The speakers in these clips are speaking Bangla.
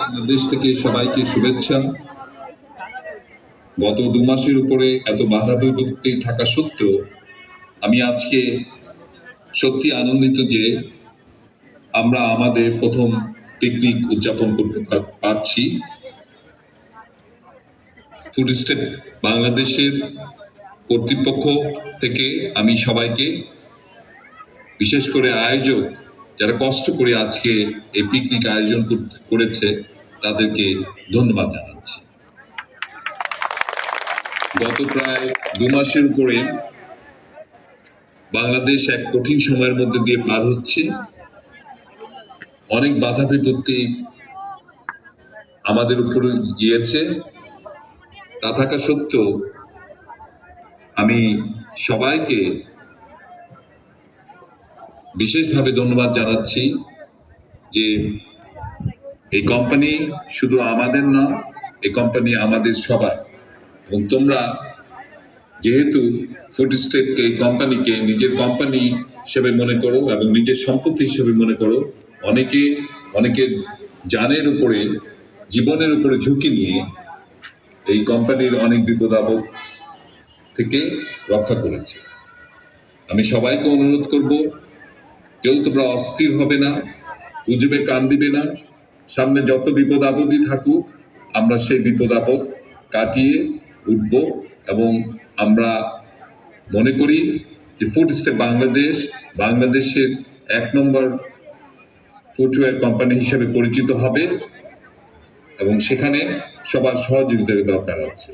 বাংলাদেশ থেকে সবাইকে শুভেচ্ছা। গত দু মাসের উপরে এত বাধা বিপত্তি থাকা সত্ত্বেও আমি আজকে সত্যি আনন্দিত যে আমরা আমাদের প্রথম পিকনিক উদযাপন করতে পারছি। ফুড স্টেপ বাংলাদেশের কর্তৃপক্ষ থেকে আমি সবাইকে বিশেষ করে আয়োজক যারা কষ্ট করে আজকে এই পিকনিক আয়োজন করেছে, তাদেরকে ধন্যবাদ জানাচ্ছি। গত প্রায় দু মাসের উপরে বাংলাদেশ এক কঠিন সময়ের মধ্যে দিয়ে পার হচ্ছে। অনেক বাধা বিপত্তি আমাদের উপরে গিয়েছে। তা থাকা সত্ত্বেও আমি সবাইকে বিশেষভাবে ধন্যবাদ জানাচ্ছি যে এই কোম্পানি শুধু আমাদের না, এই কোম্পানি আমাদের সবার। এবং তোমরা যেহেতু ফুড স্টেটকে এই কোম্পানিকে নিজের কোম্পানি হিসেবে মনে করো এবং নিজের সম্পত্তি হিসেবে মনে করো, অনেকে অনেকে জানের উপরে, জীবনের উপরে ঝুঁকি নিয়ে এই কোম্পানির অনেক বিপদ আপদ থেকে রক্ষা করেছে। আমি সবাইকে অনুরোধ করব কেউ তোমরা অস্থির হবে না গুজবে কান দিবে না। সামনে যত বিপদ আপদই থাকুক, আমরা সেই বিপদ আপদ কাটিয়ে উঠব এবং আমরা মনে করি যে ফুড স্টেপ বাংলাদেশ, বাংলাদেশের এক নম্বর ফুটওয়্যার কোম্পানি হিসেবে পরিচিত হবে এবং সেখানে সবার সহযোগিতার দরকার আছে।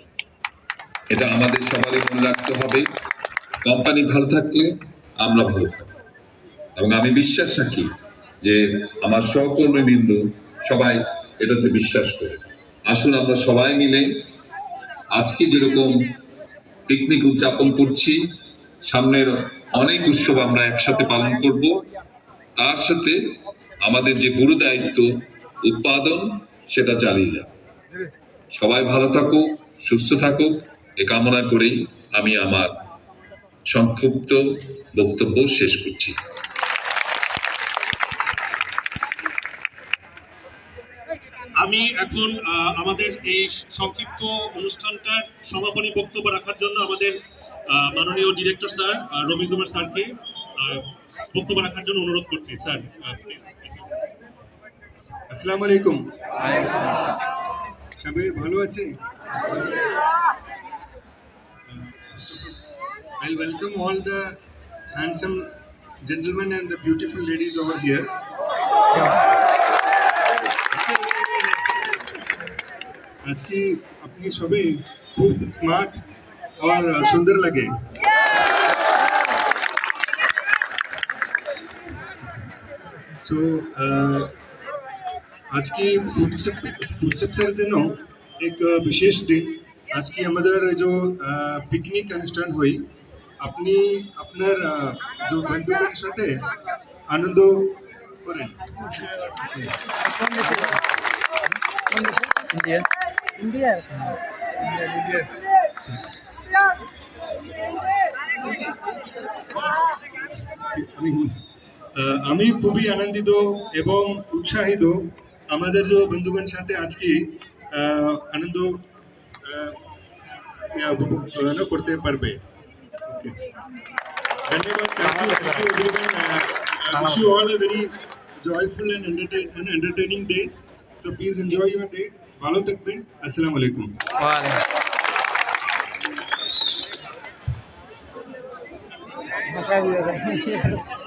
এটা আমাদের সবারই মনে রাখতে হবে। কোম্পানি ভালো থাকলে আমরা ভালো থাকব। এবং আমি বিশ্বাস রাখি যে আমার সহকর্মীবৃন্দ সবাই এটাতে বিশ্বাস করে। আসুন আমরা সবাই মিলে আজকে যেরকম পিকনিক উদযাপন করছি, সামনের অনেক উৎসব আমরা একসাথে পালন করব। তার সাথে আমাদের যে গুরু দায়িত্ব উৎপাদন, সেটা চালিয়ে যাব। সবাই ভালো থাকুক, সুস্থ থাকুক, এ কামনা করেই আমি আমার সংক্ষিপ্ত বক্তব্য শেষ করছি। আমি এখন আমাদের এই সংক্ষিপ্ত অনুষ্ঠানটার সমাপনী বক্তব্য রাখার জন্য আমাদের মাননীয় ডিরেক্টর স্যার রবি জুমার স্যারকে বক্তব্য রাখার জন্য অনুরোধ করছি। স্যার প্লিজ আসসালামু আলাইকুম। সবাই ভালো আছে I'll welcome all the handsome gentlemen and the beautiful ladies over here. আজকে আপনি সবাই খুব স্মার্ট আর সুন্দর লাগে। সো আজকে ফুডস্টেপ ফুডস্টেপসের জন্য এক আহ, বিশেষ দিন। আজকে আমাদের যে পিকনিক অনুষ্ঠান হই আপনি আপনার আহ, যে বন্ধুদের সাথে আনন্দ করেন। India. India. আহ, আমি খুবই আনন্দিত এবং উৎসাহিত আমাদের যে বন্ধুগণ সাথে আজকে আনন্দ করতে পারবে। ধন্যবাদ। Thank you thank you everyone wish you all a very joyful and ভালো থাকবেন আসসালামু আলাইকুম. No sabía.